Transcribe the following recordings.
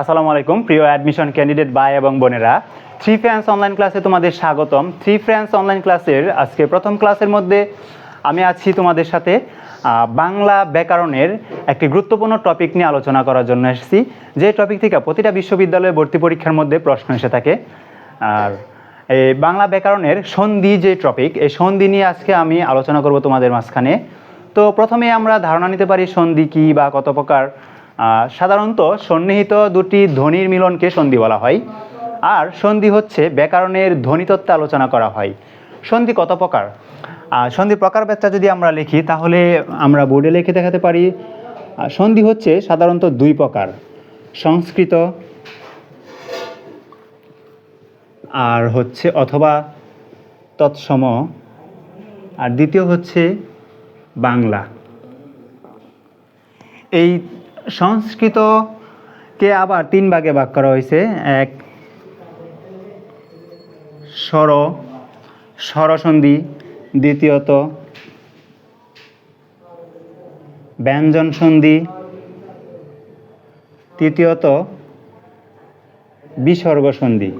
আসসালামু আলাইকুম, প্রিয় অ্যাডমিশন ক্যান্ডিডেট ভাই এবং বোনেরা। থ্রি ফ্রেন্ডস অনলাইন ক্লাসে তোমাদের স্বাগতম। থ্রি ফ্রেন্ডস অনলাইন ক্লাসের আজকে প্রথম ক্লাসের মধ্যে আমি আছি তোমাদের সাথে। বাংলা ব্যাকরণের একটি গুরুত্বপূর্ণ টপিক নিয়ে আলোচনা করার জন্য এসেছি। যে টপিক থেকে প্রতিটা বিশ্ববিদ্যালয়ে ভর্তি পরীক্ষার মধ্যে প্রশ্ন এসে থাকে। আর এই বাংলা ব্যাকরণের সন্ধি যে টপিক এই সন্ধি নিয়ে আজকে আমি আলোচনা করব তোমাদের মাঝখানে। তো প্রথমে আমরা ধারণা নিতে পারি সন্ধি কী বা কত প্রকার সাধারণত সন্নিহিত দুটি ধ্বনির মিলনকে সন্ধি বলা হয়। আর সন্ধি হচ্ছে ব্যাকরণের ধ্বনিতত্ত্বে আলোচনা করা হয়। সন্ধি কত প্রকার? সন্ধি প্রকারভেদটা যদি আমরা লিখি, তাহলে আমরা বোর্ডে লিখে দেখাতে পারি সন্ধি হচ্ছে সাধারণত দুই প্রকার, সংস্কৃত আর হচ্ছে অথবা তৎসম, আর দ্বিতীয় হচ্ছে বাংলা। এই সংস্কৃতকে আবার তিন ভাগে ভাগ করা হয়েছে। এক, স্বর, স্বরসন্ধি। দ্বিতীয়ত ব্যঞ্জন সন্ধি তৃতীয়ত বিসর্গ সন্ধি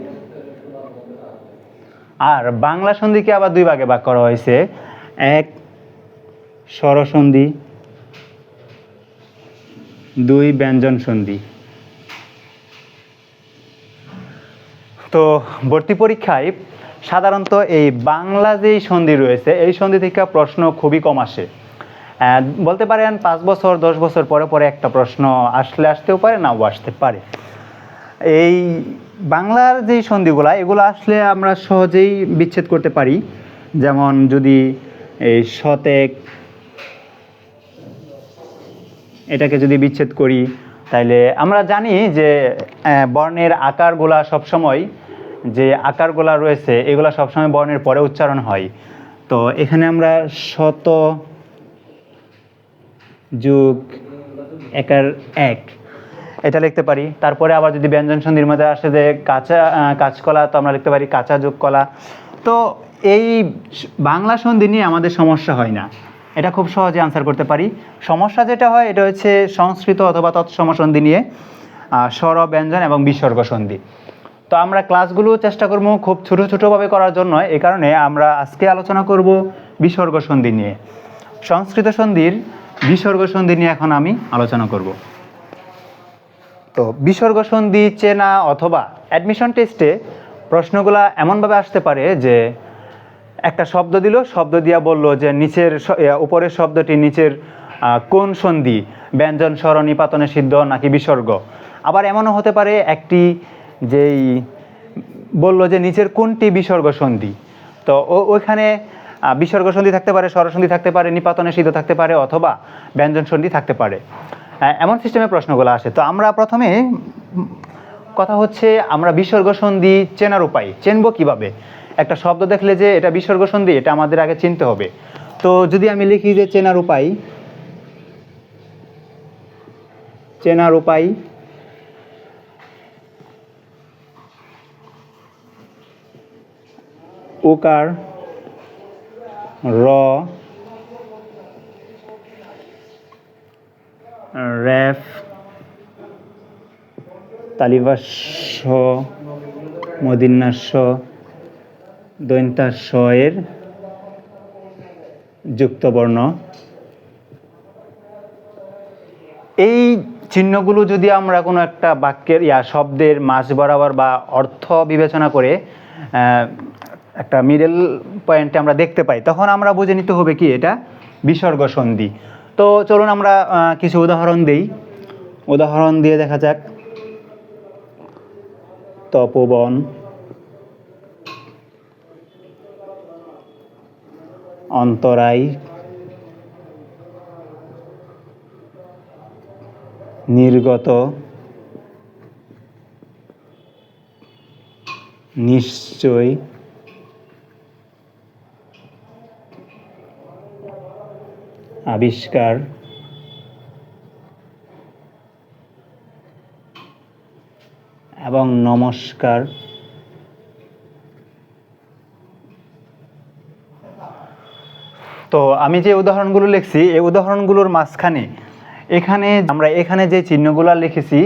আর বাংলা সন্ধিকে আবার দুই ভাগে ভাগ করা হয়েছে। এক, স্বরসন্ধি। দুই ব্যঞ্জন সন্ধি। তো ভর্তি পরীক্ষায় সাধারণত এই বাংলা যেই সন্ধি রয়েছে, এই সন্ধি থেকে প্রশ্ন খুবই কম আসে। বলতে পারেন পাঁচ বছর, দশ বছর পরে পরে একটা প্রশ্ন আসলে আসতেও পারে, নাও আসতে পারে। এই বাংলার যে সন্ধিগুলা, এগুলো আসলে আমরা সহজেই বিচ্ছেদ করতে পারি। যেমন যদি এই শতেক এটাকে যদি বিচ্ছেদ করি, তাইলে আমরা জানি যে বর্ণের আকারগুলা সবসময়, যে আকারগুলা রয়েছে, এগুলা সবসময় বর্ণের পরে উচ্চারণ হয়। তো এখানে আমরা শত যুগ একার এক, এটা লিখতে পারি। তারপরে আবার যদি ব্যঞ্জন সন্ধির মধ্যে আসে যে কাঁচা কাঁচকলা, তো আমরা লিখতে পারি কাঁচা যোগ কলা তো এই বাংলা সন্ধি নিয়ে আমাদের সমস্যা হয় না। এটা খুব সহজে আনসার করতে পারি। সমস্যা যেটা হয়, এটা হচ্ছে সংস্কৃত অথবা তৎসম সন্ধি নিয়ে স্বর, ব্যঞ্জন এবং বিসর্গ সন্ধি। তো আমরা ক্লাসগুলো চেষ্টা করব খুব ছোটো ছোটোভাবে করার জন্য। এই কারণে আমরা আজকে আলোচনা করব বিসর্গ সন্ধি নিয়ে। সংস্কৃত সন্ধির বিসর্গ সন্ধি নিয়ে এখন আমি আলোচনা করব। তো বিসর্গ সন্ধি, চেনা অথবা অ্যাডমিশন টেস্টে প্রশ্নগুলা এমনভাবে আসতে পারে যে একটা শব্দ দিল, শব্দ দিয়া বলল যে নিচের উপরের শব্দটি নিচের কোন সন্ধি? ব্যঞ্জন স্বর নিপাতনে সিদ্ধ নাকি বিসর্গ? আবার এমনও হতে পারে একটি যেই বলল যে নিচের কোনটি বিসর্গ সন্ধি? তো ওইখানে বিসর্গ সন্ধি থাকতে পারে স্বরসন্ধি থাকতে পারে, নিপাতনে সিদ্ধ থাকতে পারে অথবা ব্যঞ্জন সন্ধি থাকতে পারে। এমন সিস্টেমে প্রশ্নগুলো আসে। তো আমরা প্রথমে কথা হচ্ছে আমরা বিসর্গ সন্ধি চেনার উপায়। চেনবো কীভাবে? একটা শব্দ দেখলে যে এটা বিসর্গ সন্ধি, এটা আমাদের আগে চিনতে হবে। তো যদি আমি লিখি যে চেনার উপায় চেনার উপায়, উকার, র রেফ তালিবাস্য মদিন্যাস্য দৈন্তাস্য এর যুক্তবর্ণ। এই চিহ্নগুলো যদি আমরা কোনো একটা বাক্যের, ইয়া, শব্দের মাঝ বরাবর বা অর্থ বিবেচনা করে একটা মিডল পয়েন্টে আমরা দেখতে পাই, তখন আমরা বুঝে নিতে হবে কি এটা? বিসর্গ সন্ধি। তো চলুন আমরা কিছু উদাহরণ দেই। উদাহরণ দিয়ে দেখা যাক। তপবন। অন্তরায় নির্গত নিশ্চয় আবিষ্কার এবং নমস্কার তো আমি যে উদাহরণগুলো লিখছি, এই উদাহরণগুলোর মাঝখানে এখানে আমরা এখানে যে চিহ্নগুলো লিখেছি,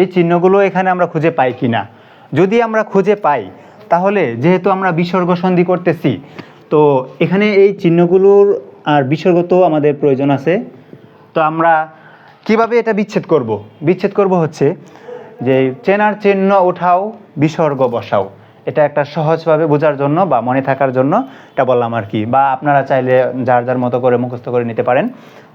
এই চিহ্নগুলো এখানে আমরা খুঁজে পাই কি না যদি আমরা খুঁজে পাই, তাহলে যেহেতু আমরা বিসর্গ সন্ধি করতেছি, তো এখানে এই চিহ্নগুলোর আর বিসর্গ তো আমাদের প্রয়োজন আছে। তো আমরা কীভাবে এটা বিচ্ছেদ করব? বিচ্ছেদ করব হচ্ছে যে চেনার চিহ্ন ওঠাও, বিসর্গ বসাও। এটা একটা সহজভাবে বোঝার জন্য বা মনে থাকার জন্য এটা বললাম আর কি। বা আপনারা চাইলে যার যার মতো করে মুখস্থ করে নিতে পারেন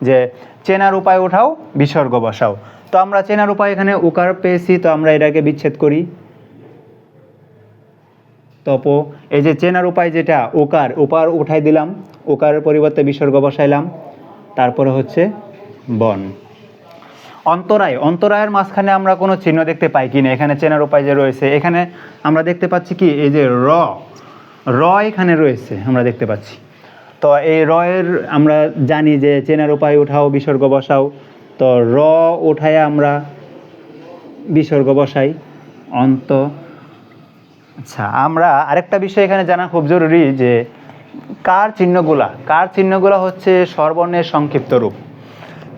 যে, চেনার উপায় ওঠাও, বিসর্গ বসাও। তো আমরা চেনার উপায় এখানে উকার পেয়েছি, তো আমরা এটাকে বিচ্ছেদ করি। তপ, এই যে চেনার উপায় যেটা ওকার ওপার উঠাই দিলাম ওকারের পরিবর্তে বিসর্গ বসাইলাম। তারপরে হচ্ছে বন। অন্তরায়, অন্তরায়ের মাঝখানে আমরা কোনো চিহ্ন দেখতে পাই কি না এখানে চেনার উপায় যে রয়েছে। এখানে আমরা দেখতে পাচ্ছি কি, এই যে র র এখানে রয়েছে, আমরা দেখতে পাচ্ছি। তো এই রয়ের আমরা জানি যে চেনার উপায় উঠাও, বিসর্গ বসাও। তো র উঠায় আমরা বিসর্গ বসাই, অন্ত আচ্ছা আমরা আরেকটা বিষয় এখানে জানা খুব জরুরি যে কার চিহ্নগুলা কার চিহ্নগুলা হচ্ছে স্বরবর্ণের সংক্ষিপ্ত রূপ।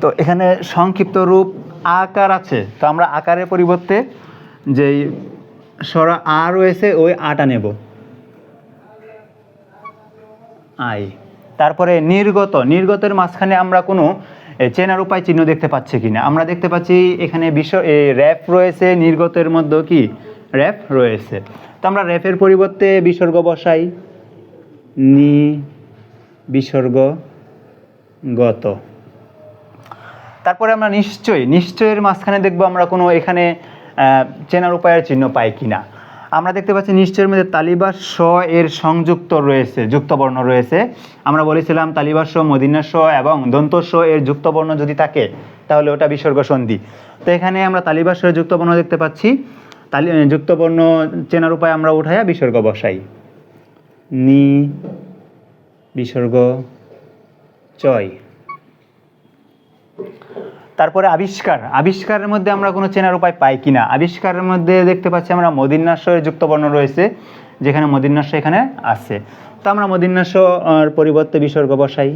তো এখানে সংক্ষিপ্ত রূপ আকার আছে। তো আমরা আকারের পরিবর্তে যেই সরা আ রয়েছে, ওই আটা নেব। আই। তারপরে নির্গত। নির্গতের মাঝখানে আমরা কোনো চেনার উপায় চিহ্ন দেখতে পাচ্ছি কি না আমরা দেখতে পাচ্ছি এখানে বিশ্ব র্যাপ রয়েছে, নির্গতের মধ্যে কি? র্যাপ রয়েছে। তো আমরা র্যাপের পরিবর্তে বিসর্গ বসাই। নি বিসর্গ গত তারপরে আমরা নিশ্চয়ই, নিশ্চয়ের মাঝখানে দেখব আমরা কোনো এখানে চেনার উপায়ের চিহ্ন পাই কিনা। আমরা দেখতে পাচ্ছি নিশ্চয়ের মধ্যে তালিবাস স এর সংযুক্ত রয়েছে, যুক্তবর্ণ রয়েছে। আমরা বলেছিলাম তালিবাস স মদিনা স এবং দন্ত স এর যুক্তবর্ণ যদি থাকে, তাহলে ওটা বিসর্গ সন্ধি। তো এখানে আমরা তালিবাস স যুক্তবর্ণ দেখতে পাচ্ছি। তালি যুক্তবর্ণ চেনার উপায় আমরা উঠাইয়া বিসর্গ বসাই। নি, বিসর্গ, চয়। তারপরে আবিষ্কার। আবিষ্কারের মধ্যে আমরা কোনো চেনার উপায় পাই কি না আবিষ্কারের মধ্যে দেখতে পাচ্ছি আমরা মদিনাশয়ের যুক্তবর্ণ রয়েছে, যেখানে মদিনাশ এখানে আছে। তো আমরা মদিনাশ পরিবর্তে বিসর্গ বসাই।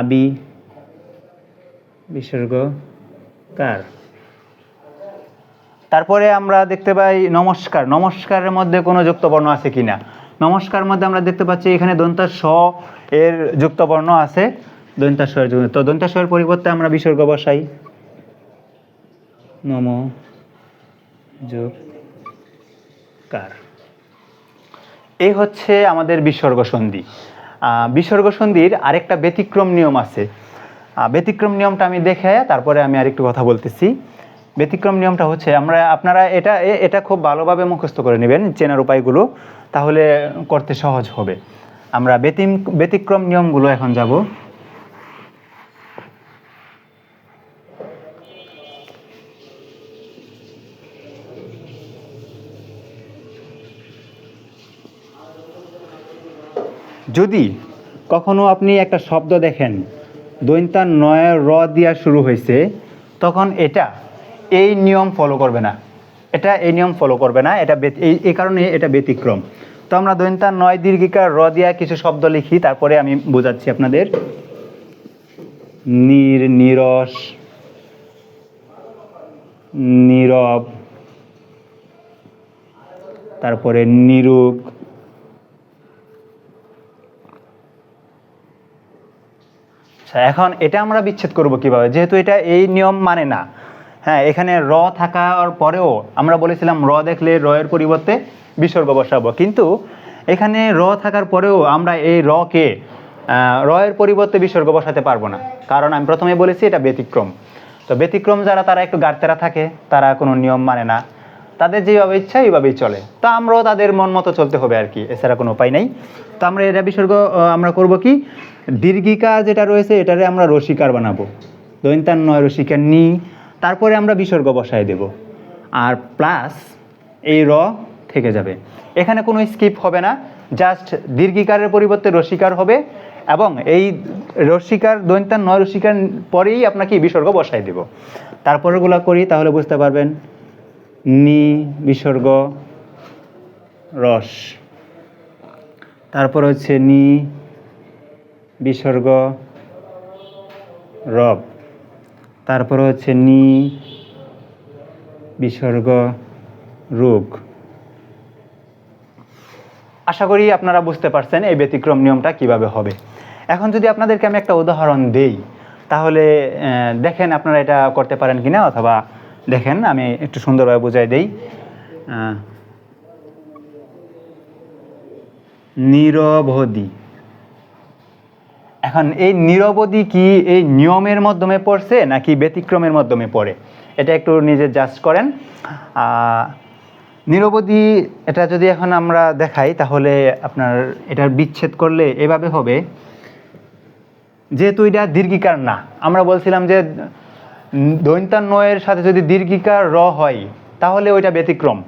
আবি বিসর্গ কার? তারপরে আমরা দেখতে পাই নমস্কার। নমস্কারের মধ্যে কোনো যুক্তবর্ণ আছে কিনা? নমস্কার মধ্যে আমরা দেখতে পাচ্ছি এখানে দন্তা স এর যুক্তবর্ণ আছে। দন্তাস্বরের যুক্ত তো দন্তাস্বরের পরিবর্তে আমরা বিসর্গ বসাই। নম যোগ কার। এই হচ্ছে আমাদের বিসর্গ সন্ধি। বিসর্গ সন্ধির আরেকটা ব্যতিক্রম নিয়ম আছে। ব্যতিক্রম নিয়মটা আমি দেখে তারপরে আমি আরেকটু কথা বলতেছি। ব্যতিক্রম নিয়মটা হচ্ছে, আমরা, আপনারা এটা এটা খুব ভালোভাবে মুখস্থ করে নেবেন চেনার উপায়গুলো, তাহলে করতে সহজ হবে। আমরা ব্যতিক্রম নিয়মগুলো এখন যাব। যদি কখনো আপনি একটা শব্দ দেখেন দৈন্তার নয় র দিয়া শুরু হয়েছে, তখন এটা এই নিয়ম ফলো করবে না। এটা এই নিয়ম ফলো করবে না, এটা এই এই কারণে এটা ব্যতিক্রম। তো আমরা দৈন্তার নয় দীর্ঘিকার র দিয়া কিছু শব্দ লিখি, তারপরে আমি বোঝাচ্ছি আপনাদের। নির, নিরস, নীরব, তারপরে নিরুগ আচ্ছা এখন এটা আমরা বিচ্ছেদ করব কীভাবে? যেহেতু এটা এই নিয়ম মানে না। হ্যাঁ এখানে র থাকার পরেও আমরা বলেছিলাম র দেখলে র এর পরিবর্তে বিসর্গ বসাবো। কিন্তু এখানে র থাকার পরেও আমরা এই রকে র এর পরিবর্তে বিসর্গ বসাতে পারব না। কারণ আমি প্রথমে বলেছি এটা ব্যতিক্রম। তো ব্যতিক্রম যারা, তারা একটু গাড়তেরা থাকে, তারা কোনো নিয়ম মানে না। তাদের যেভাবে ইচ্ছা, এইভাবেই চলে। তো আমরাও তাদের মন মতো চলতে হবে আর কি, এছাড়া কোনো উপায় নেই। তো আমরা এটা বিসর্গ আমরা করব কি? দীর্ঘিকা যেটা রয়েছে, এটারে আমরা রসিকার বানাবো। দৈন্তান নয় রসিকার নি, তারপরে আমরা বিসর্গ বসায় দেব। আর প্লাস এই র থেকে যাবে। এখানে কোনো স্কিপ হবে না, জাস্ট দীর্ঘিকারের পরিবর্তে রসিকার হবে এবং এই রসিকার দৈন্তান নয় রসিকার পরেই আপনাকে বিসর্গ বসায় দেব। তারপরেগুলো করি, তাহলে বুঝতে পারবেন, নি, বিসর্গ, রস। তারপর হচ্ছে নি বিসর্গ, রব। তারপর হচ্ছে নি, বিসর্গ, রোগ। আশা করি আপনারা বুঝতে পারছেন এই ব্যতিক্রম নিয়মটা কীভাবে হবে। এখন যদি আপনাদেরকে আমি একটা উদাহরণ দেই, তাহলে দেখেন আপনারা এটা করতে পারেন কি না অথবা দেখেন, আমি একটু সুন্দরভাবে বুঝাই দেই। নিরবধি এখন এই নিরবধি কি এই নিয়মের মাধ্যমে পড়ছে নাকি ব্যতিক্রমের মাধ্যমে পড়ে? এটা একটু নিজে জাজ করেন। নিরবধি এটা যদি এখন আমরা দেখাই তাহলে আপনার এটার বিচ্ছেদ করলে এভাবে হবে। যেহেতু এটা দীর্ঘিকার না আমরা বলছিলাম যে উম, দৈন্তান্নয়ের সাথে যদি দীর্ঘিকার র হয় তাহলে ওইটা ব্যতিক্রম।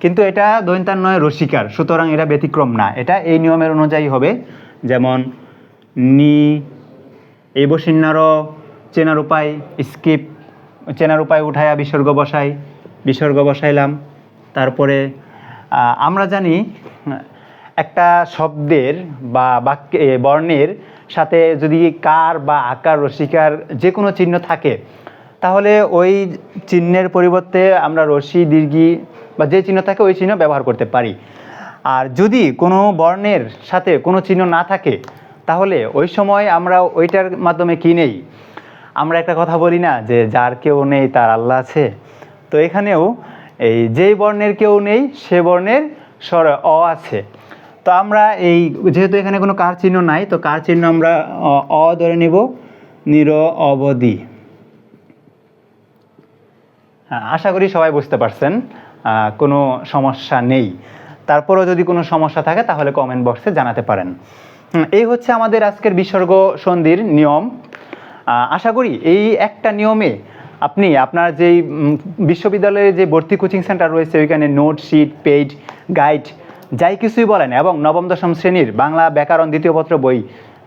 কিন্তু এটা দৈন্তান্নয় রসিকার সুতরাং এটা ব্যতিক্রম না। এটা এই নিয়মের অনুযায়ী হবে। যেমন নি, এই বসিন্নার চেনার উপায় স্কিপ, চেনার উপায় উঠায়া বিসর্গ বসাই, বিসর্গ বসাইলাম। তারপরে আমরা জানি, একটা শব্দের বা বাক্যে বর্ণের সাথে যদি কার বা আকার রসিকার যে কোনো চিহ্ন থাকে, তাহলে ওই চিহ্নের পরিবর্তে আমরা রশি দীর্ঘি বা যে চিহ্ন থাকে ওই চিহ্ন ব্যবহার করতে পারি। আর যদি কোনো বর্ণের সাথে কোনো চিহ্ন না থাকে তাহলে ওই সময় আমরা ওইটার মাধ্যমে কি নেই? আমরা একটা কথা বলি না যে যার কেউ নেই তার আল্লাহ আছে। তো এখানেও এই যেই বর্ণের কেউ নেই, সে বর্ণের স্বর অ আছে। তো আমরা এই যেহেতু এখানে কোনো কার চিহ্ন নাই, তো কার চিহ্ন আমরা অ- ধরে নেব। নির, অবধি। হ্যাঁ আশা করি সবাই বুঝতে পারছেন কোনো সমস্যা নেই। তারপরেও যদি কোনো সমস্যা থাকে তাহলে কমেন্ট বক্সে জানাতে পারেন। এই হচ্ছে আমাদের আজকের বিসর্গ সন্ধির নিয়ম। আশা করি এই একটা নিয়মে আপনি আপনার যেই বিশ্ববিদ্যালয়ে যে ভর্তি কোচিং সেন্টার রয়েছে, ওইখানে নোট, শিট পেজ গাইড, যাই কিছুই বলেন, এবং নবম, দশম শ্রেণির বাংলা ব্যাকরণ দ্বিতীয় পত্র বই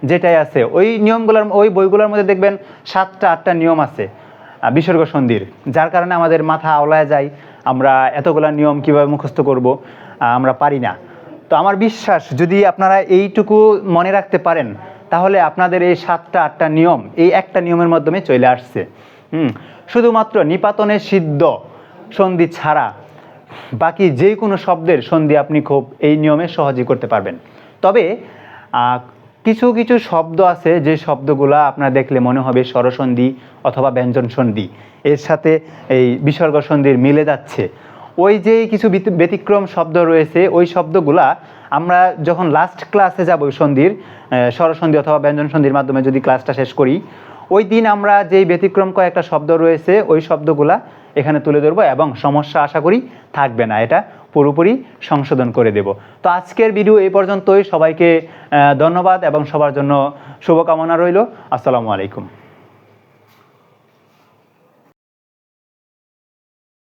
যেটাই আছে, ওই নিয়মগুলোর, ওই বইগুলোর মধ্যে দেখবেন সাতটা, আটটা নিয়ম আছে বিসর্গ সন্ধির। যার কারণে আমাদের মাথা আওলায় যায়, আমরা এতগুলা নিয়ম কীভাবে মুখস্থ করব আমরা পারি না। তো আমার বিশ্বাস যদি আপনারা এইটুকু মনে রাখতে পারেন, তাহলে আপনাদের এই সাতটা, আটটা নিয়ম, এই একটা নিয়মের মাধ্যমে চলে আসছে। হুম, শুধুমাত্র নিপাতনের সিদ্ধ সন্ধি ছাড়া, বাকি যে কোনো শব্দের সন্ধি আপনি খুব এই নিয়মে সহজেই করতে পারবেন। তবে কিছু কিছু শব্দ আছে, যে শব্দগুলা আপনার দেখলে মনে হবে স্বরসন্ধি অথবা ব্যঞ্জন সন্ধি এর সাথে এই বিসর্গ সন্ধির মিলে যাচ্ছে। ওই যে কিছু ব্যতিক্রম শব্দ রয়েছে, ওই শব্দগুলা আমরা যখন লাস্ট ক্লাসে যাব সন্ধির স্বরসন্ধি অথবা ব্যঞ্জন সন্ধির মাধ্যমে যদি ক্লাসটা শেষ করি, ওই দিন আমরা যেই ব্যতিক্রম কয়েকটা শব্দ রয়েছে, ওই শব্দগুলা এখানে তুলে ধরবো এবং সমস্যা আশা করি থাকবে না, এটা পুরোপুরি সংশোধন করে দেব। তো আজকের ভিডিও এই পর্যন্তই, সবাইকে ধন্যবাদ এবং সবার জন্য শুভকামনা রইল, আসসালামু আলাইকুম।